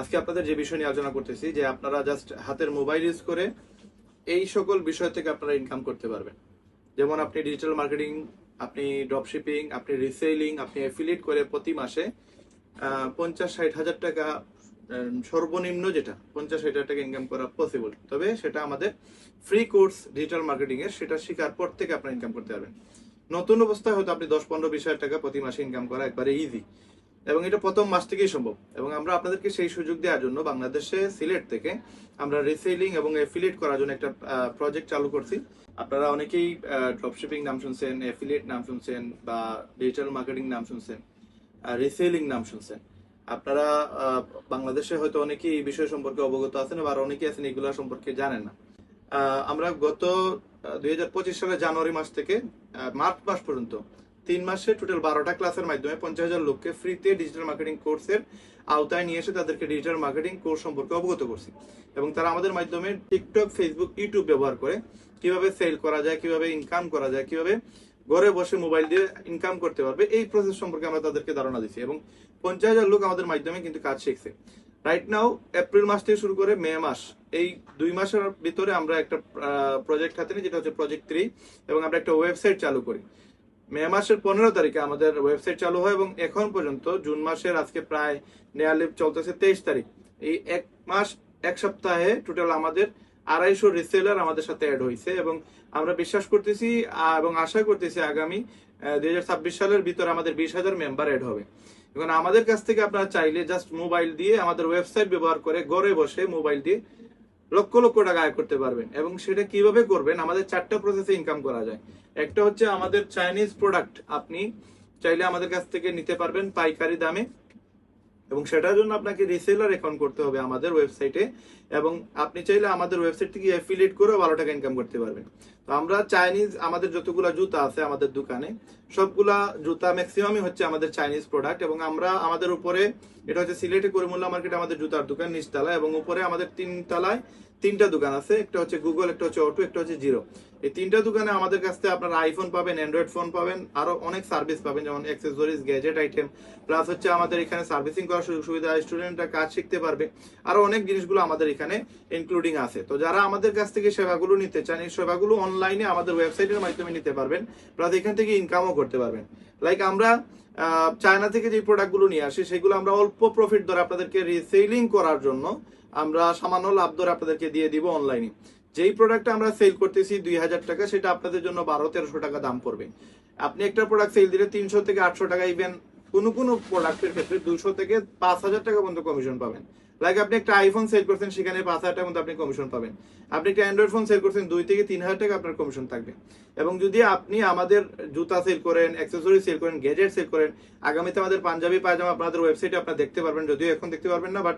আজকে আপনাদের যে বিষয় নিয়ে আলোচনা করতেছি, যে আপনারা জাস্ট হাতের মোবাইল ইউজ করে এই সকল বিষয় থেকে আপনারা ইনকাম করতে পারবেন। যেমন আপনি ডিজিটাল মার্কেটিং আপনি ড্রপশিপিং আপনি রিসেলিং আপনি অ্যাফিলিয়েট করে প্রতি মাসে পঞ্চাশ ষাট হাজার টাকা সর্বনিম্ন যেটা, পঞ্চাশ হাজার টাকা ইনকাম করা পসিবল তবে সেটা আমাদের ফ্রি কোর্স ডিজিটাল মার্কেটিং এর, সেটা শেখার পর থেকে আপনারা ইনকাম করতে পারবেন। নতুন অবস্থায় হয়তো আপনি দশ পনেরো বিশ হাজার টাকা প্রতি মাসে ইনকাম করা একবারে ইজি এবং এটা প্রথম মাস থেকেই সম্ভব। এবং আমরা আপনাদেরকে সেই সুযোগ দেওয়ার জন্য বাংলাদেশে সিলেট থেকে আমরা রিসেলিং এবং এফিলিয়েট করার জন্য একটা প্রজেক্ট চালু করছি। আপনারা অনেকেই ড্রপশিপিং নাম শুনছেন এফিলিয়েট নাম শুনছেন বা ডিজিটাল মার্কেটিং নাম শুনছেন রিসেলিং নাম শুনছেন। আপনারা বাংলাদেশে হয়তো অনেকেই এই বিষয় সম্পর্কে অবগত আছেন আরও অনেকেই আছেন এগুলো সম্পর্কে জানেন না। আমরা গত দুই সালের জানুয়ারি মাস থেকে মার্চ মাস পর্যন্ত তিন মাসে টোটাল বারোটা ক্লাসের মাধ্যমে পঞ্চাশ হাজার লোককে ফ্রিতে ডিজিটাল মার্কেটিং কোর্সের আওতায় নিয়ে এসে তাদেরকে ডিজিটাল মার্কেটিং কোর্স সম্পর্কে অবগত করছি। এবং তারা আমাদের মাধ্যমে টিকটক ফেসবুক ইউটিউব ব্যবহার করে কীভাবে সেল করা যায়, কীভাবে ইনকাম করা যায়, কীভাবে ঘরে বসে মোবাইল দিয়ে ইনকাম করতে পারবে, এই প্রসেস সম্পর্কে আমরা তাদেরকে ধারণা দিচ্ছি এবং পঞ্চাশ হাজার লোক আমাদের মাধ্যমে কিন্তু কাজ শিখছে। রাইট নাও এপ্রিল মাস থেকে শুরু করে মে মাস, এই দুই মাসের ভিতরে আমরা একটা প্রজেক্ট হাতে নিই, যেটা হচ্ছে প্রজেক্ট থ্রি এবং আমরা একটা ওয়েবসাইট চালু করি। মে মাসের পনেরো তারিখে আমাদের ওয়েবসাইট চালু হয় এবং এখন পর্যন্ত জুন মাসের আজকে প্রায় নেয়ারলি চলতেছে তেইশ তারিখ। এই এক মাস, এক সপ্তাহে টোটাল আমাদের আড়াইশো রিসেলার আমাদের সাথে অ্যাড হয়েছে এবং আমরা বিশ্বাস করতেছি এবং আশা করতেছি আগামী দুই হাজার ছাব্বিশ সালের ভিতরে আমাদের বিশ হাজার মেম্বার অ্যাড হবে। এখন আমাদের কাছ থেকে আপনারা চাইলে জাস্ট মোবাইল দিয়ে আমাদের ওয়েবসাইট ব্যবহার করে ঘরে বসে মোবাইল দিয়ে লক্ষ লক্ষ টাকা আয় করতে পারবেন। এবং সেটা কীভাবে করবেন? আমাদের চারটা প্রসেসে ইনকাম করা যায়। একটা হচ্ছে আমাদের চাইনিজ প্রোডাক্ট আপনি চাইলে আমাদের কাছ থেকে নিতে পারবেন পাইকারি দামে। এবং সেটার জন্য আপনাকে রিসেলার অ্যাকাউন্ট করতে হবে আমাদের ওয়েবসাইটে এবং আপনি চাইলে আমাদের ওয়েবসাইট থেকে অ্যাফিলিয়েট করে ভালো টাকা ইনকাম করতে পারবেন। তো আমরা চাইনিজ আমাদের যতগুলা জুতা আছে আমাদের দোকানে, সবগুলা জুতা ম্যাক্সিমামই হচ্ছে আমাদের চাইনিজ প্রোডাক্ট এবং আমরা আমাদের উপরে, এটা হচ্ছে সিলেটে করিমুল্লা মার্কেট আমাদের জুতার দোকান নিচতলা এবং উপরে আমাদের তিন তলায় তিনটা দোকান আছে, একটা হচ্ছে গুগল একটা হচ্ছে অটো একটা হচ্ছে জিরো এই তিনটা দোকানে আমাদের কাছ থেকে আপনারা আইফোন পাবেন অ্যান্ড্রয়েড ফোন পাবেন, আরও অনেক সার্ভিস পাবেন, যেমন অ্যাক্সেসরিজ গ্যাজেট আইটেম প্লাস হচ্ছে আমাদের এখানে সার্ভিসিং করার সুযোগ সুবিধা স্টুডেন্টরা কাজ শিখতে পারবে। আরও অনেক জিনিসগুলো আমাদের এখানে ইনক্লুডিং আছে। তো যারা আমাদের কাছ থেকে সেবাগুলো নিতে চান, এই সেবাগুলো অনলাইনে আমাদের ওয়েবসাইটের মাধ্যমে নিতে পারবেন প্লাস এখান থেকে ইনকামও করতে পারবেন। লাইক আমরা চায়না থেকে যে প্রোডাক্টগুলো নিয়ে আসি, সেগুলো আমরা অল্প প্রফিট ধরে আপনাদেরকে রিসেলিং করার জন্য আমরা সামান্য লাভ ধরে আপনাদেরকে দিয়ে দিব অনলাইনে যেই প্রোডাক্টটা আমরা সেল করতেছি দুই হাজার টাকা, সেটা আপনাদের জন্য বারো, তেরোশো টাকা দাম পড়বে। আপনি একটা প্রোডাক্ট সেল দিলে তিনশো থেকে আটশো টাকা ইভেন কোনো কোনো প্রোডাক্টের ক্ষেত্রে দুশো থেকে পাঁচ হাজার টাকা পর্যন্ত কমিশন পাবেন। লাইক আপনি একটা আইফোন সেল করছেন, সেখানে পাঁচ হাজার টাকা মতো আপনি কমিশন পাবেন। আপনি একটা অ্যান্ড্রয়েড ফোন সেল করছেন, দুই থেকে তিন হাজার টাকা আপনার কমিশন থাকবে। এবং যদি আপনি আমাদের জুতা সেল করেন অ্যাক্সেসরি সেল করেন গ্যাজেট সেল করেন, আগামীতে আমাদের পাঞ্জাবি পায়জামা আপনাদের ওয়েবসাইটে আপনারা দেখতে পারবেন, যদিও এখন দেখতে পারবেন না বাট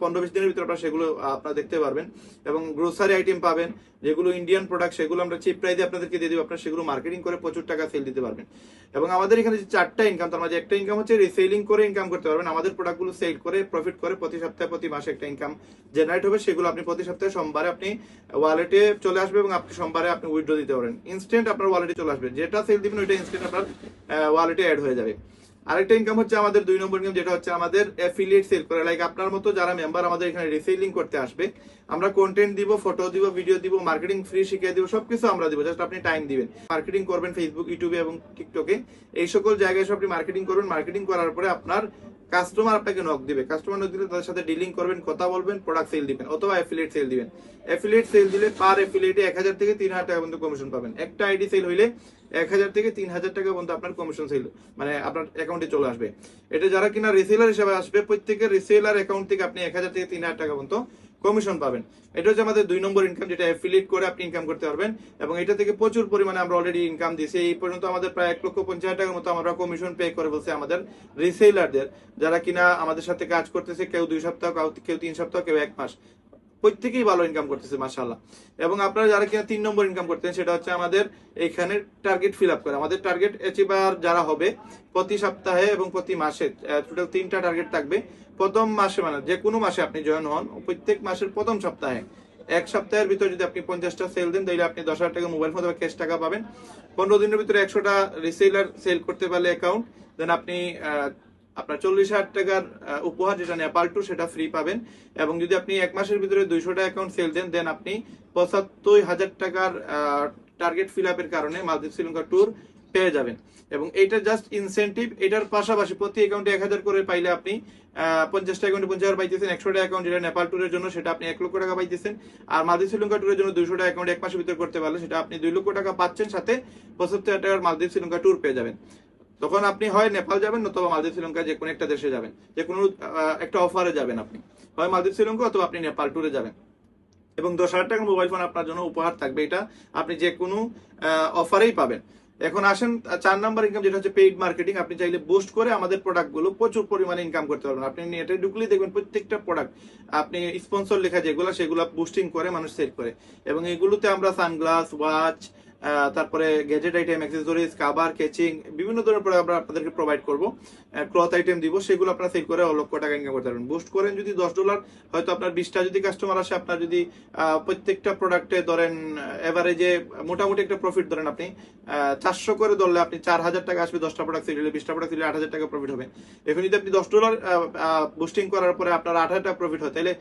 পনেরো বিশ দিনের ভিতরে আপনারা সেগুলো আপনারা দেখতে পারবেন। এবং গ্রোসারি আইটেম পাবেন, যেগুলো ইন্ডিয়ান প্রোডাক্ট সেগুলো আমরা চিপ প্রাইসে আপনাদেরকে দিয়ে দিব, আপনারা সেগুলো মার্কেটিং করে প্রচুর টাকা সেল দিতে পারবেন। এবং আমাদের এখানে যে চারটা ইনকাম তার মাঝে একটা ইনকাম হচ্ছে রিসেলিং করে ইনকাম করতে পারবেন। আমাদের প্রোডাক্টগুলো সেল করে প্রফিট করে প্রতি সপ্তাহে প্রতি মাসে একটা ইনকাম জেনারেট হবে, সেগুলো আপনি প্রতি সপ্তাহে সোমবারে আপনি ওয়ালেটে চলে আসবে এবং আপনি সোমবারে আপনি উইথড্র দিতে পারেন ইনস্ট্যান্ট আপনার ওয়ালেটে চলে আসবে। যেটা সেল দিবেন, ওইটা ইনস্ট্যান্ট আপনার ওয়ালেটে অ্যাড হয়ে যাবে। আরেকটা ইনকাম হচ্ছে আমাদের দুই নম্বর ইনকাম যেটা হচ্ছে আমাদের অ্যাফিলিয়েট সেল করে। লাইক আপনার মতো যারা মেম্বার আমাদের এখানে রিসেলিং করতে আসবে, আমরা কন্টেন্ট দিব ফটো দিব ভিডিও দিব মার্কেটিং ফ্রি শিখিয়ে দিব, সবকিছু আমরা দিব। জাস্ট আপনি টাইম দিবেন। মার্কেটিং করবেন ফেসবুক ইউটিউবে এবং টিকটকে এই সকল জায়গায় এসে আপনি মার্কেটিং করবেন। মার্কেটিং করার পরে আপনার কাস্টমার আপনাকে নক দিবে। কাস্টমার নক দিলে তাদের সাথে ডিলিং করবেন, কথা বলবেন প্রোডাক্ট সেল দিবেন, অথবা অ্যাফিলিয়েট সেল দিবেন। অ্যাফিলিয়েট সেল দিলে পার অ্যাফিলিয়েটে এক হাজার থেকে তিন হাজার টাকা পর্যন্ত কমিশন পাবেন। একটা আইডি সেল হইলে এক হাজার থেকে তিন হাজার টাকা পর্যন্ত আপনার কমিশন সেল মানে আপনার অ্যাকাউন্টে চলে আসবে। এটা যারা কিনা রিসেলার হিসাবে আসবে, প্রত্যেকের রিসেলার অ্যাকাউন্ট থেকে আপনি এক হাজার থেকে তিন হাজার টাকা পর্যন্ত কমিশন পাবেন। এটা হচ্ছে আমাদের দুই নম্বর ইনকাম যেটা অ্যাফিলিয়েট করে আপনি ইনকাম করতে পারবেন, এবং এটা থেকে প্রচুর পরিমাণে আমরা অলরেডি ইনকাম দিয়েছি। এই পর্যন্ত আমাদের প্রায় এক লক্ষ পঞ্চাশ টাকার মতো আমরা কমিশন পে করে বলছে আমাদের রিসেলারদের যারা কিনা আমাদের সাথে কাজ করতেছে, কেউ দুই সপ্তাহ, কেউ তিন সপ্তাহ, কেউ এক মাস। প্রত্যেকেই ভালো ইনকাম করতেছে, মাশাআল্লাহ। এবং আপনারা যারা কিনা তিন নম্বর ইনকাম করতেন সেটা হচ্ছে আমাদের এখানে টার্গেট ফিল আপ করে। আমাদের টার্গেট অ্যাচিভার যারা হবে, প্রতি সপ্তাহে এবং প্রতি মাসে টোটাল তিনটা টার্গেট থাকবে। প্রথম মাসে মানে যে কোনো মাসে আপনি জয়েন হন, প্রত্যেক মাসের প্রথম সপ্তাহে। এক সপ্তাহের ভিতরে যদি আপনি পঞ্চাশটা সেল দেন, তাহলে আপনি দশ হাজার টাকা মোবাইল ফোন ক্যাশ টাকা পাবেন। পনেরো দিনের ভিতরে একশোটা রিসেলার সেল করতে পারলে অ্যাকাউন্ট দেন আপনি আপনার চল্লিশ হাজার টাকার উপহার যেটা নেপাল ট্যুর সেটা ফ্রি পাবেন। এবং যদি আপনি এক মাসের ভিতরে দুইশোটা অ্যাকাউন্ট সেল দেন দেন আপনি পঁচাত্তর হাজার টাকার টার্গেট ফিল আপের কারণে মালদ্বীপ শ্রীলঙ্কা ট্যুর পেয়ে যাবেন। এবং এটা জাস্ট ইনসেন্টিভ এটার পাশাপাশি প্রতি অ্যাকাউন্টে এক হাজার করে পাইলে আপনি পঞ্চাশটা অ্যাকাউন্টে পঞ্চাশ হাজার পাইতেছেন একশোটা অ্যাকাউন্ট যেটা নেপাল ট্যুরের জন্য, সেটা আপনি এক লক্ষ টাকা পাইতেছেন। আর মালদ্বীপ শ্রীলঙ্কা ট্যুরের জন্য দুইশোটা অ্যাকাউন্ট এক মাসের ভিতরে করতে পারলে, সেটা আপনি দুই লক্ষ টাকা পাচ্ছেন, সাথে পঁচাত্তর হাজার টাকার মালদ্বীপ শ্রীলঙ্কা ট্যুর পেয়ে যাবেন। তখন আপনি হয় নেপাল যাবেন অথবা মালদ্বীপ শ্রীলঙ্কা যে কোনো একটা দেশে যাবেন। যে কোনো একটা অফারে যাবেন আপনি। হয় মালদ্বীপ, শ্রীলঙ্কা অথবা আপনি নেপাল ট্যুরে যাবেন। এবং দশ হাজার টাকার মোবাইল ফোন আপনার জন্য উপহার থাকবে এটা। আপনি যে কোনো অফারেই পাবেন। এখন আসেন চার নাম্বার ইনকাম যেটা হচ্ছে পেইড মার্কেটিং আপনি চাইলে বুস্ট করে আমাদের প্রোডাক্টগুলো প্রচুর পরিমাণে ইনকাম করতে পারবেন। আপনি নেটে ঢুকলেই দেখবেন প্রত্যেকটা প্রোডাক্ট আপনি স্পন্সর লেখা যেগুলো, সেগুলো বুস্টিং করে মানুষ সেল করে। এবং এগুলোতে আমরা সানগ্লাস ওয়াচ তারপরে গ্যাজেট আইটেম অ্যাক্সেসরিজ কাভার কেচিং বিভিন্ন ধরনের প্রোডাক্ট আমরা আপনাদেরকে প্রোভাইড করব। ক্লথ আইটেম দিব, সেগুলো আপনারা সেল করে লক্ষ টাকা ইনকাম করতে পারবেন। বুস্ট করেন যদি দশ ডলার হয়তো আপনার বিশটা যদি কাস্টমার আসে, আপনার যদি প্রত্যেকটা প্রোডাক্টে ধরেন এভারেজে মোটামুটি একটা প্রফিট ধরেন আপনি চারশো করে ধরলে আপনি চার হাজার টাকা আসবে, দশটা প্রোডাক্ট সেল হলে, বিশটা প্রোডাক্ট সেল আট হাজার টাকা প্রফিট হবে। এখন যদি আপনি দশ ডলার বুস্টিং করার পরে আপনার আট হাজার টাকা প্রফিট হয়, তাহলে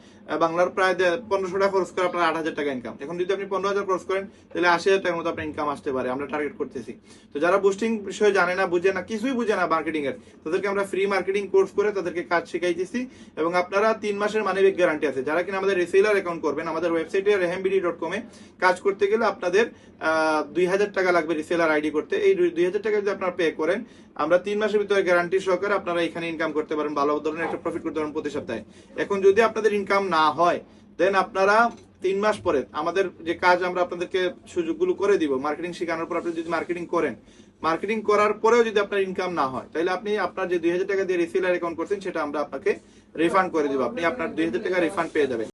বাংলার প্রায় পনেরোশো টাকা খরচ করে আপনার আট হাজার টাকা ইনকাম এখন যদি আপনি পনেরো হাজার খরচ করেন, তাহলে আশি হাজার টাকার মতো আপনার ইনকাম আসতে পারে, আমরা টার্গেট করতেছি। তো যারা বুস্টিং বিষয়ে জানে না, বুঝে না, কিছুই বুঝে না মার্কেটিং এর, তাদেরকে আমরা ফ্রি মার্কেটিং কোর্স করে তাদেরকে কাজ শিখাইতেছি এবং আপনারা তিন মাসের মানবিক গ্যারান্টি আছে। যারা কিনা আমাদের রিসেলার অ্যাকাউন্ট করবেন, আমাদের ওয়েবসাইটে রেহেমবিডি ডট কমে কাজ করতে গেলে আপনাদের দুই হাজার টাকা লাগবে রিসেলার আইডি করতে। এই দুই হাজার টাকা যদি আপনারা পে করেন, আমরা তিন মাসের ভিতরে গ্যারান্টি সহকারে আপনারা এখানে ইনকাম করতে পারেন ভালো ধরনের একটা প্রফিট করতে পারেন প্রতি সপ্তাহে। এখন যদি আপনাদের ইনকাম না হয় দেন আপনারা তিন মাস পরে আমাদের যে কাজ আমরা আপনাদেরকে সুযোগগুলো করে দিব মার্কেটিং শেখানোর পর আপনি যদি মার্কেটিং করেন মার্কেটিং করার পরেও যদি আপনার ইনকাম না হয়, তাহলে আপনি আপনার যে দুই হাজার টাকা দিয়ে রিসেলার অ্যাকাউন্ট করছেন, সেটা আমরা আপনাকে রিফান্ড করে দিব। আপনি আপনার দুই হাজার টাকা রিফান্ড পেয়ে যাবেন।